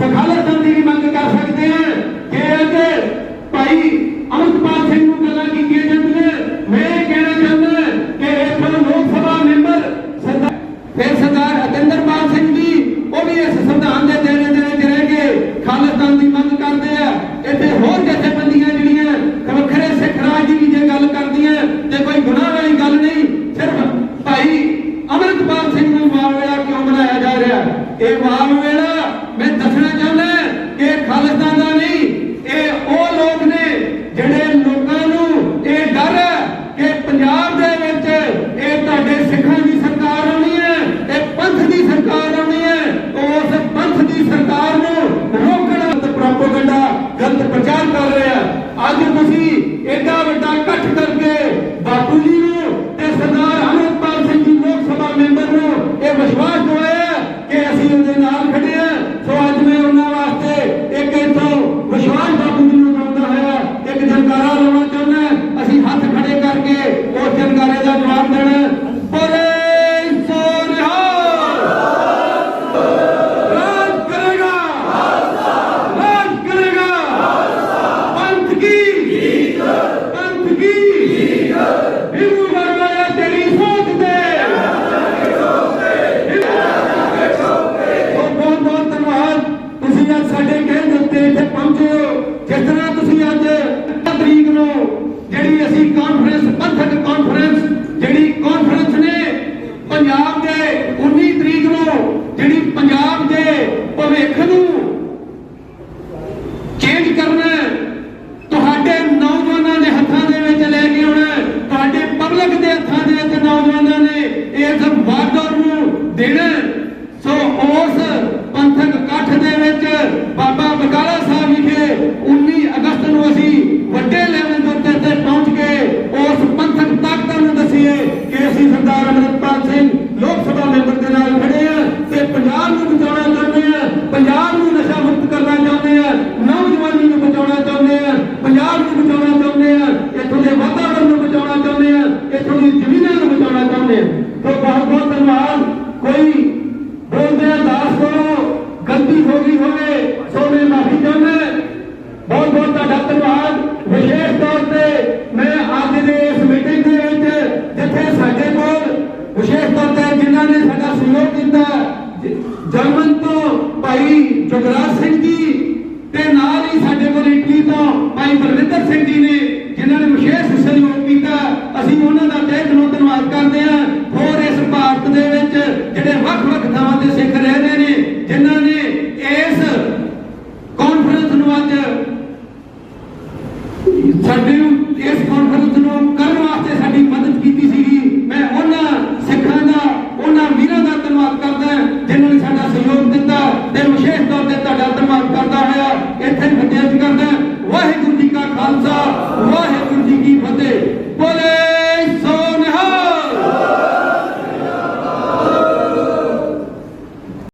ਸਖਾਲਤ ਦੀ ਮੰਗ ਕਰ ਸਕਦੇ ਆ। ਜੇ ਅਗਰ ਭਾਈ ਅਮਰਪਾਲ ਸਿੰਘ ਤੇ ਇੱਥੇ ਪਹੁੰਚੇ ਹੋ। ਜਿਸ ਤਰ੍ਹਾਂ ਤੁਸੀਂ ਅੱਜ ਤਰੀਕ ਨੂੰ ਜਿਹੜੀ ਅਸੀਂ ਕਾਨਫਰੰਸ ਪੰਥਕ ਨੂੰ ਅਸੀਂ ਵੱਡੇ ਲੈਵਲ ਦੇ ਉੱਤੇ ਤੇ ਪਹੁੰਚ ਕੇ ਉਸ ਪੰਥਕ ਤਾਕਤਾਂ ਨੂੰ ਦਸੀਏ ਕਿ ਅਸੀਂ ਸਰਦਾਰ ਅਮਰਿਤਪਾਲ ਸਿੰਘ ਲੋਕ ਸਭਾ ਮੈਂਬਰ ਦੇ ਨਾਲ ਖੜੇ ਆ ਤੇ ਪੰਜਾਬ ਨੂੰ ਬਚਾਉਣਾ ਚਾਹੁੰਦੇ ਆ, ਪੰਜਾਬ ਨੂੰ ਨਸ਼ਾ ਮੁਕਤ ਕਰਨਾ ਚਾਹੁੰਦੇ ਆ, ਨੌਜਵਾਨੀ ਨੂੰ ਬਚਾਉਣਾ ਚਾਹੁੰਦੇ ਆ, ਪੰਜਾਬ ਨੂੰ ਬਚਾਉਣਾ ਚਾਹੁੰਦੇ ਆ, ਇੱਥੋਂ ਦੇ ਵਾਤਾਵਰਣ ਨੂੰ ਬਚਾਉਣਾ ਚਾਹੁੰਦੇ ਆ, ਇੱਥੋਂ ਦੀ ਜ਼ਮੀਨਾਂ ਨੂੰ ਬਚਾਉਣਾ ਚਾਹੁੰਦੇ ਆ। ਤੋਂ ਬਹੁਤ ਬਹੁਤ ਧੰਨਵਾਦ। ਕੋਈ ਬੋਲਦੇ ਆ, ਦਾਸ ਕਰੋ, ਗਲਤੀ ਹੋ ਗਈ ਹੋ ਜਰਮਨ ਤੋਂ ਭਾਈ ਜਗਰਾਜ ਸਿੰਘ ਜੀ ਤੇ ਨਾਲ ਹੀ ਸਾਡੇ ਕੋਲ ਇਟਲੀ ਤੋਂ ਭਾਈ ਬਲਵਿੰਦਰ ਸਿੰਘ ਜੀ ਨੇ, ਜਿਨ੍ਹਾਂ ਨੇ ਵਿਸ਼ੇਸ਼ ਸਹਿਯੋਗ ਕੀਤਾ। ਅਸੀਂ ਉਹਨਾਂ ਦਾ ਤਹਿ ਦਿਲੋਂ ਧੰਨਵਾਦ ਕਰਦੇ ਹਾਂ। ਹੋਰ